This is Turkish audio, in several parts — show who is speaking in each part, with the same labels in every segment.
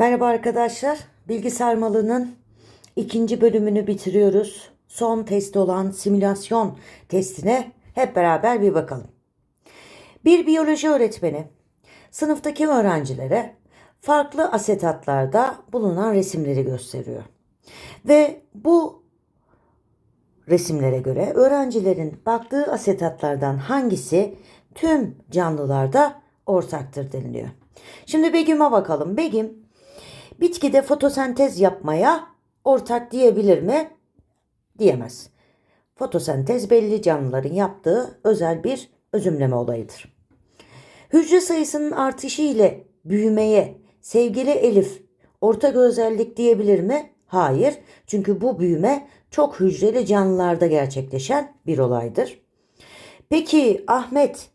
Speaker 1: Merhaba arkadaşlar. Bilgi sarmalının ikinci bölümünü bitiriyoruz. Son test olan simülasyon testine hep beraber bir bakalım. Bir biyoloji öğretmeni sınıftaki öğrencilere farklı asetatlarda bulunan resimleri gösteriyor. Ve bu resimlere göre öğrencilerin baktığı asetatlardan hangisi tüm canlılarda ortaktır deniliyor. Şimdi Begüm'e bakalım. Begüm bitkide fotosentez yapmaya ortak diyebilir mi? Diyemez. Fotosentez belli canlıların yaptığı özel bir özümleme olayıdır. Hücre sayısının artışı ile büyümeye sevgili Elif ortak özellik diyebilir mi? Hayır. Çünkü bu büyüme çok hücreli canlılarda gerçekleşen bir olaydır. Peki Ahmet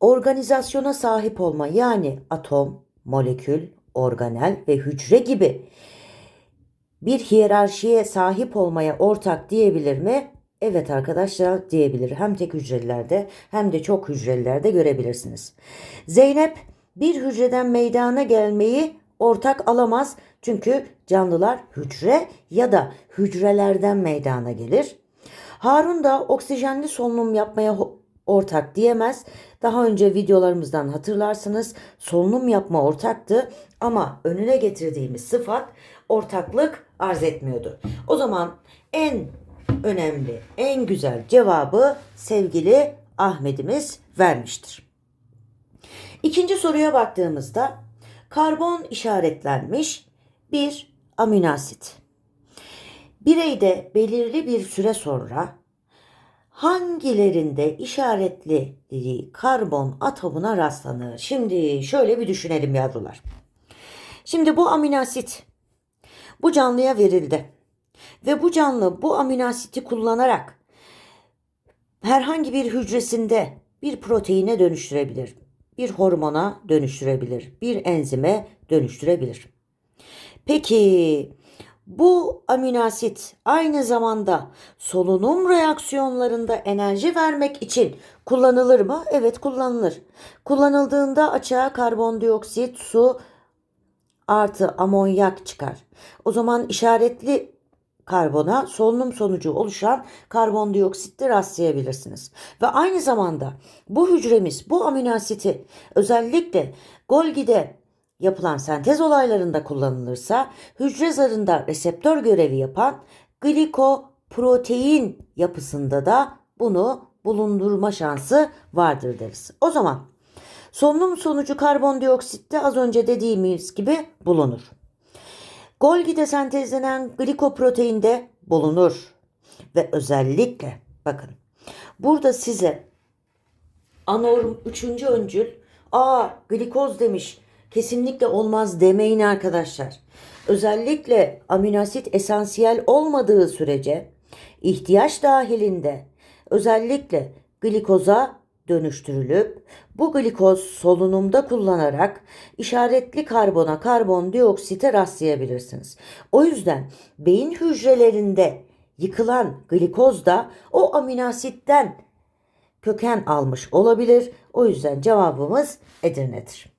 Speaker 1: organizasyona sahip olma yani atom, molekül, organel ve hücre gibi bir hiyerarşiye sahip olmaya ortak diyebilir mi? Evet arkadaşlar diyebilir. Hem tek hücrelerde hem de çok hücrelerde görebilirsiniz. Zeynep bir hücreden meydana gelmeyi ortak alamaz. Çünkü canlılar hücre ya da hücrelerden meydana gelir. Harun da oksijenli solunum yapmaya ortak diyemez. Daha önce videolarımızdan hatırlarsınız solunum yapma ortaktı ama önüne getirdiğimiz sıfat ortaklık arz etmiyordu. O zaman en önemli, en güzel cevabı sevgili Ahmet'imiz vermiştir. İkinci soruya baktığımızda karbon işaretlenmiş bir aminoasit. Bireyde belirli bir süre sonra hangilerinde işaretli karbon atomuna rastlanır? Şimdi şöyle bir düşünelim yavrular. Şimdi bu aminoasit bu canlıya verildi. Ve bu canlı bu aminositi kullanarak herhangi bir hücresinde bir proteine dönüştürebilir. Bir hormona dönüştürebilir. Bir enzime dönüştürebilir. Peki bu aminoasit aynı zamanda solunum reaksiyonlarında enerji vermek için kullanılır mı? Evet kullanılır. Kullanıldığında açığa karbondioksit, su artı amonyak çıkar. O zaman işaretli karbona solunum sonucu oluşan karbondioksitte rastlayabilirsiniz. Ve aynı zamanda bu hücremiz bu aminoasiti özellikle Golgi'de yapılan sentez olaylarında kullanılırsa hücre zarında reseptör görevi yapan glikoprotein yapısında da bunu bulundurma şansı vardır deriz. O zaman solunum sonucu karbondioksitte az önce dediğimiz gibi bulunur. Golgi'de sentezlenen glikoproteinde bulunur. Ve özellikle bakın burada size anorm üçüncü öncül aa glikoz demiş kesinlikle olmaz demeyin arkadaşlar. Özellikle aminoasit esansiyel olmadığı sürece ihtiyaç dahilinde özellikle glikoza dönüştürülüp bu glikoz solunumda kullanarak işaretli karbona karbondioksite rastlayabilirsiniz. O yüzden beyin hücrelerinde yıkılan glikoz da o aminositten köken almış olabilir. O yüzden cevabımız Edirne'dir.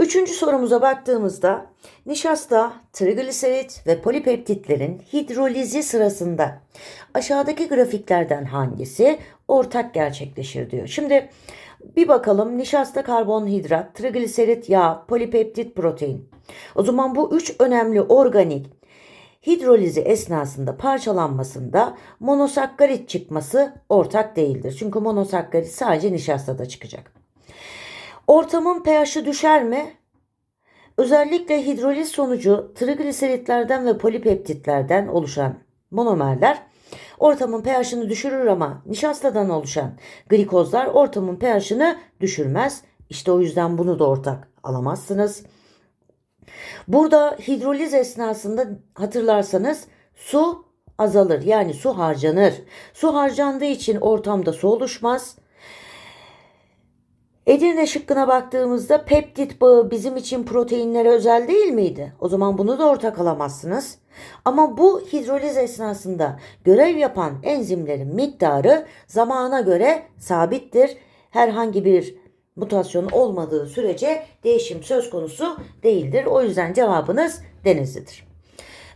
Speaker 1: Üçüncü sorumuza baktığımızda nişasta, trigliserit ve polipeptitlerin hidrolizi sırasında aşağıdaki grafiklerden hangisi ortak gerçekleşir diyor. Şimdi bir bakalım nişasta karbonhidrat, trigliserit yağ, polipeptit protein. O zaman bu üç önemli organik hidrolizi esnasında parçalanmasında monosakkarit çıkması ortak değildir. Çünkü monosakkarit sadece nişastada çıkacak. Ortamın pH'i düşer mi? Özellikle hidroliz sonucu trigliseritlerden ve polipeptitlerden oluşan monomerler ortamın pH'ini düşürür ama nişastadan oluşan glikozlar ortamın pH'ini düşürmez. İşte o yüzden bunu da ortak alamazsınız. Burada hidroliz esnasında hatırlarsanız su azalır yani su harcanır. Su harcandığı için ortamda su oluşmaz. Edirne şıkkına baktığımızda peptit bağı bizim için proteinlere özel değil miydi? O zaman bunu da ortak alamazsınız. Ama bu hidroliz esnasında görev yapan enzimlerin miktarı zamana göre sabittir. Herhangi bir mutasyon olmadığı sürece değişim söz konusu değildir. O yüzden cevabınız Denizli'dir.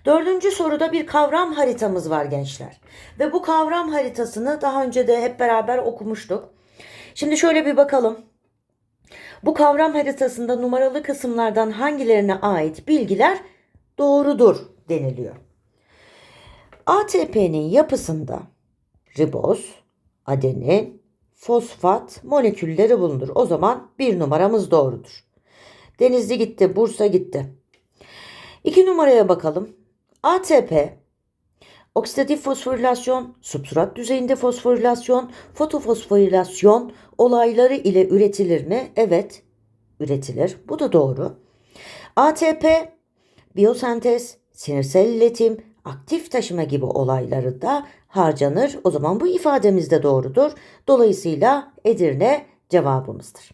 Speaker 1: Dördüncü soruda bir kavram haritamız var gençler. Ve bu kavram haritasını daha önce de hep beraber okumuştuk. Şimdi şöyle bir bakalım. Bu kavram haritasında numaralı kısımlardan hangilerine ait bilgiler doğrudur deniliyor. ATP'nin yapısında riboz, adenin, fosfat molekülleri bulunur. O zaman bir numaramız doğrudur. Denizli gitti, Bursa gitti. İki numaraya bakalım. ATP oksidatif fosforilasyon, substrat düzeyinde fosforilasyon, fotofosforilasyon olayları ile üretilir mi? Evet, üretilir. Bu da doğru. ATP biyosentez, sinirsel iletim, aktif taşıma gibi olayları da harcanır. O zaman bu ifademiz de doğrudur. Dolayısıyla Edirne cevabımızdır.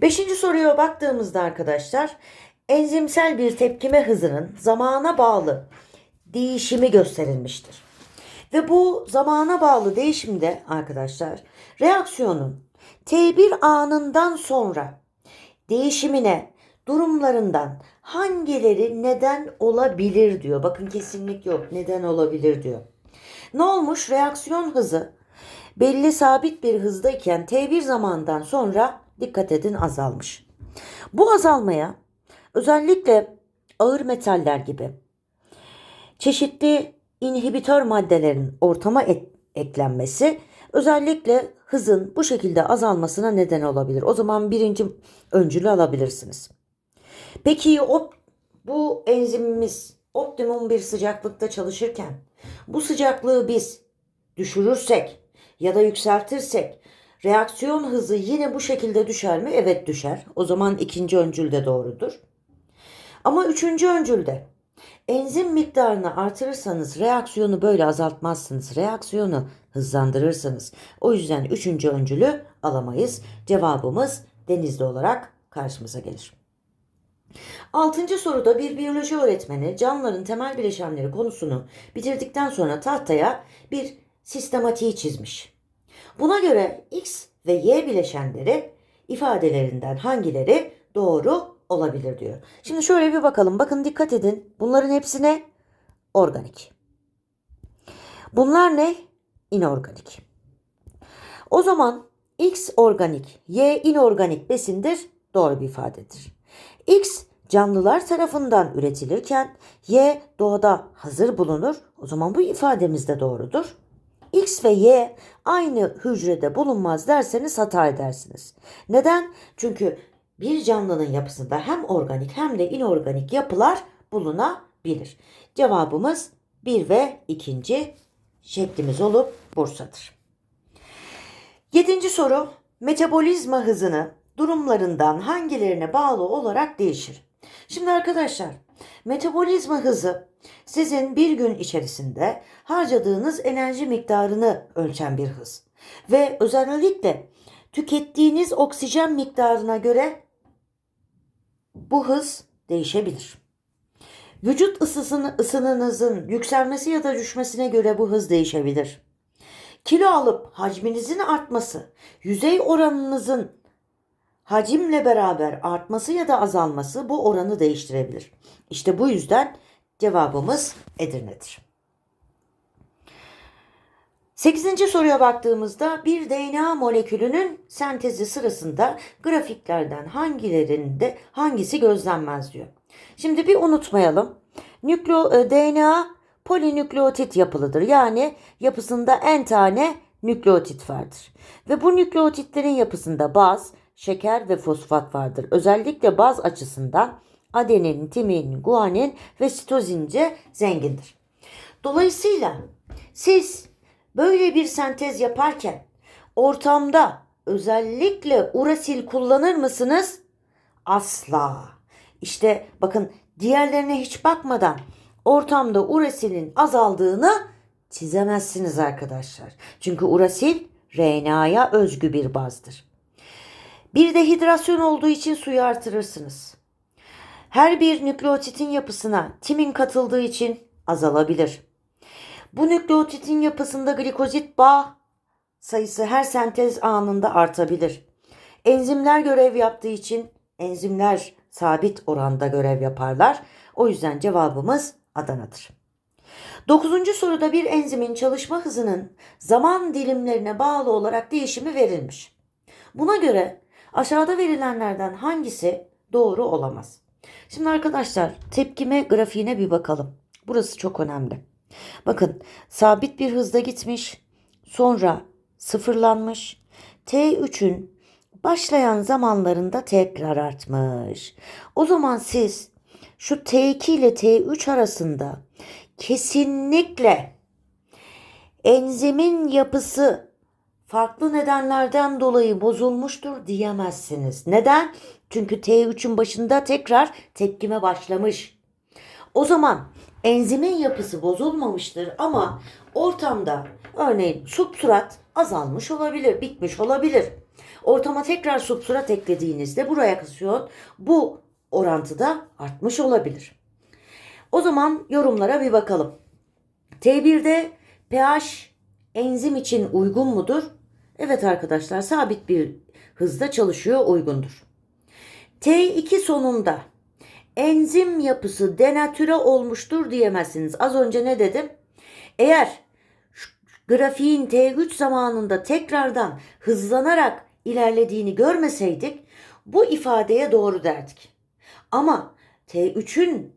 Speaker 1: Beşinci soruya baktığımızda arkadaşlar enzimsel bir tepkime hızının zamana bağlı değişimi gösterilmiştir. Ve bu zamana bağlı değişimde arkadaşlar reaksiyonun T1 anından sonra değişimine durumlarından hangileri neden olabilir diyor. Bakın kesinlik yok. Neden olabilir diyor. Ne olmuş? Reaksiyon hızı belli sabit bir hızdayken T1 zamandan sonra dikkat edin azalmış. Bu azalmaya özellikle ağır metaller gibi çeşitli inhibitör maddelerin ortama et- eklenmesi özellikle hızın bu şekilde azalmasına neden olabilir. O zaman birinci öncülü alabilirsiniz. Peki o, bu enzimimiz optimum bir sıcaklıkta çalışırken bu sıcaklığı biz düşürürsek ya da yükseltirsek reaksiyon hızı yine bu şekilde düşer mi? Evet düşer. O zaman ikinci öncül de doğrudur. Ama üçüncü öncülde enzim miktarını artırırsanız reaksiyonu böyle azaltmazsınız. Reaksiyonu hızlandırırsınız. O yüzden üçüncü öncülü alamayız. Cevabımız denizli olarak karşımıza gelir. Altıncı soruda bir biyoloji öğretmeni canlıların temel bileşenleri konusunu bitirdikten sonra tahtaya bir sistematiği çizmiş. Buna göre X ve Y bileşenleri ifadelerinden hangileri doğru olabilir diyor. Şimdi şöyle bir bakalım. Bakın dikkat edin. Bunların hepsine organik. Bunlar ne? İnorganik. O zaman X organik, Y inorganik besindir. Doğru bir ifadedir. X canlılar tarafından üretilirken Y doğada hazır bulunur. O zaman bu ifademiz de doğrudur. X ve Y aynı hücrede bulunmaz derseniz hata edersiniz. Neden? Çünkü bir canlının yapısında hem organik hem de inorganik yapılar bulunabilir. Cevabımız 1 ve 2. şeklimiz olup Bursa'dır. Yedinci soru metabolizma hızını durumlarından hangilerine bağlı olarak değişir? Şimdi arkadaşlar metabolizma hızı sizin bir gün içerisinde harcadığınız enerji miktarını ölçen bir hız. Ve özellikle tükettiğiniz oksijen miktarına göre bu hız değişebilir. Vücut ısısını, ısınınızın yükselmesi ya da düşmesine göre bu hız değişebilir. Kilo alıp hacminizin artması, yüzey oranınızın hacimle beraber artması ya da azalması bu oranı değiştirebilir. İşte bu yüzden cevabımız Edirne'dir. Sekizinci soruya baktığımızda bir DNA molekülünün sentezi sırasında grafiklerden hangilerinde hangisi gözlenmez diyor. Şimdi bir unutmayalım. Nükleo, e, DNA polinükleotit yapılıdır. Yani yapısında en tane nükleotit vardır. Ve bu nükleotitlerin yapısında baz, şeker ve fosfat vardır. Özellikle baz açısından adenin, timin, guanin ve sitozince zengindir. Dolayısıyla siz böyle bir sentez yaparken ortamda özellikle urasil kullanır mısınız? Asla. İşte bakın diğerlerine hiç bakmadan ortamda urasilin azaldığını çizemezsiniz arkadaşlar. Çünkü urasil RNA'ya özgü bir bazdır. Bir de hidrasyon olduğu için suyu artırırsınız. Her bir nükleotitin yapısına timin katıldığı için azalabilir. Bu nükleotitin yapısında glikozit bağ sayısı her sentez anında artabilir. Enzimler görev yaptığı için enzimler sabit oranda görev yaparlar. O yüzden cevabımız Adana'dır. Dokuzuncu soruda bir enzimin çalışma hızının zaman dilimlerine bağlı olarak değişimi verilmiş. Buna göre aşağıda verilenlerden hangisi doğru olamaz? Şimdi arkadaşlar tepkime grafiğine bir bakalım. Burası çok önemli. Bakın sabit bir hızda gitmiş, sonra sıfırlanmış. T3'ün başlayan zamanlarında tekrar artmış. O zaman siz şu T2 ile T3 arasında kesinlikle enzimin yapısı farklı nedenlerden dolayı bozulmuştur diyemezsiniz. Neden? Çünkü T3'ün başında tekrar tepkime başlamış. O zaman enzimin yapısı bozulmamıştır ama ortamda örneğin substrat azalmış olabilir, bitmiş olabilir. Ortama tekrar substrat eklediğinizde bu reaksiyon bu orantıda artmış olabilir. O zaman yorumlara bir bakalım. T1'de pH enzim için uygun mudur? Evet arkadaşlar sabit bir hızda çalışıyor uygundur. T2 sonunda enzim yapısı denatüre olmuştur diyemezsiniz. Az önce ne dedim? Eğer grafiğin T3 zamanında tekrardan hızlanarak ilerlediğini görmeseydik bu ifadeye doğru derdik. Ama T3'ün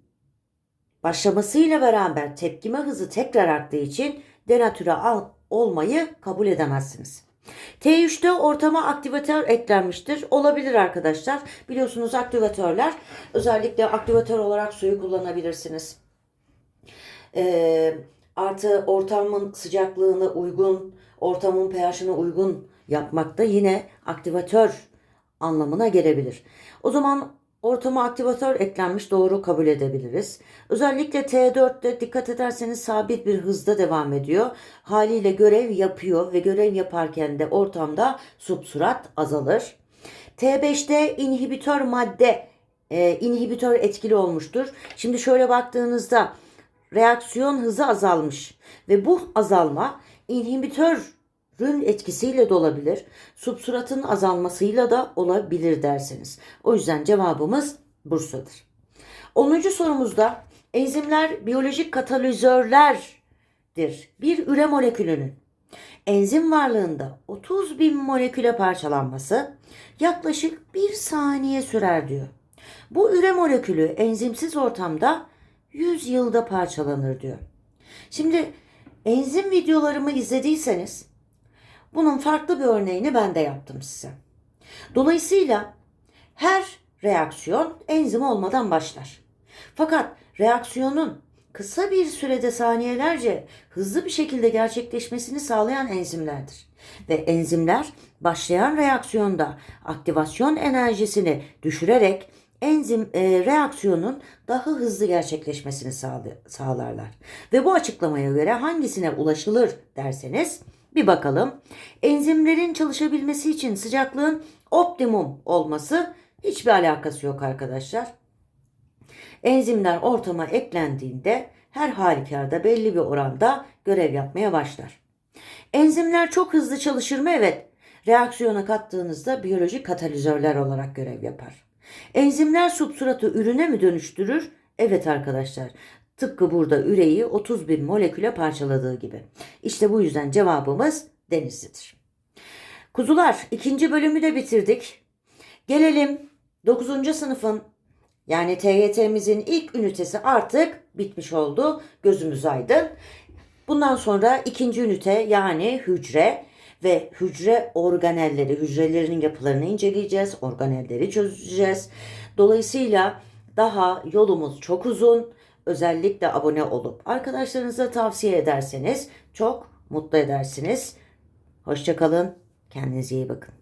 Speaker 1: başlamasıyla beraber tepkime hızı tekrar arttığı için denatüre olmayı kabul edemezsiniz. T3'te ortama aktivatör eklenmiştir. Olabilir arkadaşlar. Biliyorsunuz aktivatörler özellikle aktivatör olarak suyu kullanabilirsiniz. Ee, artı ortamın sıcaklığını uygun, ortamın pH'ine uygun yapmakta yine aktivatör anlamına gelebilir. O zaman ortama aktivatör eklenmiş doğru kabul edebiliriz. Özellikle T4'te dikkat ederseniz sabit bir hızda devam ediyor. Haliyle görev yapıyor ve görev yaparken de ortamda subsurat azalır. T5'te inhibitör madde e, inhibitör etkili olmuştur. Şimdi şöyle baktığınızda reaksiyon hızı azalmış ve bu azalma inhibitörün etkisiyle de olabilir. Substratın azalmasıyla da olabilir derseniz. O yüzden cevabımız Bursa'dır. 10. sorumuzda enzimler biyolojik katalizörlerdir. Bir üre molekülünün enzim varlığında 30 bin moleküle parçalanması yaklaşık 1 saniye sürer diyor. Bu üre molekülü enzimsiz ortamda 100 yılda parçalanır diyor. Şimdi enzim videolarımı izlediyseniz bunun farklı bir örneğini ben de yaptım size. Dolayısıyla her reaksiyon enzim olmadan başlar. Fakat reaksiyonun kısa bir sürede saniyelerce hızlı bir şekilde gerçekleşmesini sağlayan enzimlerdir. Ve enzimler başlayan reaksiyonda aktivasyon enerjisini düşürerek enzim e, reaksiyonun daha hızlı gerçekleşmesini sağlarlar. Ve bu açıklamaya göre hangisine ulaşılır derseniz bir bakalım. Enzimlerin çalışabilmesi için sıcaklığın optimum olması hiçbir alakası yok arkadaşlar. Enzimler ortama eklendiğinde her halükarda belli bir oranda görev yapmaya başlar. Enzimler çok hızlı çalışır mı? Evet. Reaksiyona kattığınızda biyolojik katalizörler olarak görev yapar. Enzimler substratı ürüne mi dönüştürür? Evet arkadaşlar. Tıpkı burada üreyi 30 bin moleküle parçaladığı gibi. İşte bu yüzden cevabımız Denizli'dir. Kuzular ikinci bölümü de bitirdik. Gelelim 9. sınıfın yani TYT'mizin ilk ünitesi artık bitmiş oldu. Gözümüz aydın. Bundan sonra ikinci ünite yani hücre ve hücre organelleri, hücrelerin yapılarını inceleyeceğiz, organelleri çözeceğiz. Dolayısıyla daha yolumuz çok uzun. Özellikle abone olup arkadaşlarınıza tavsiye ederseniz çok mutlu edersiniz. Hoşçakalın. Kendinize iyi bakın.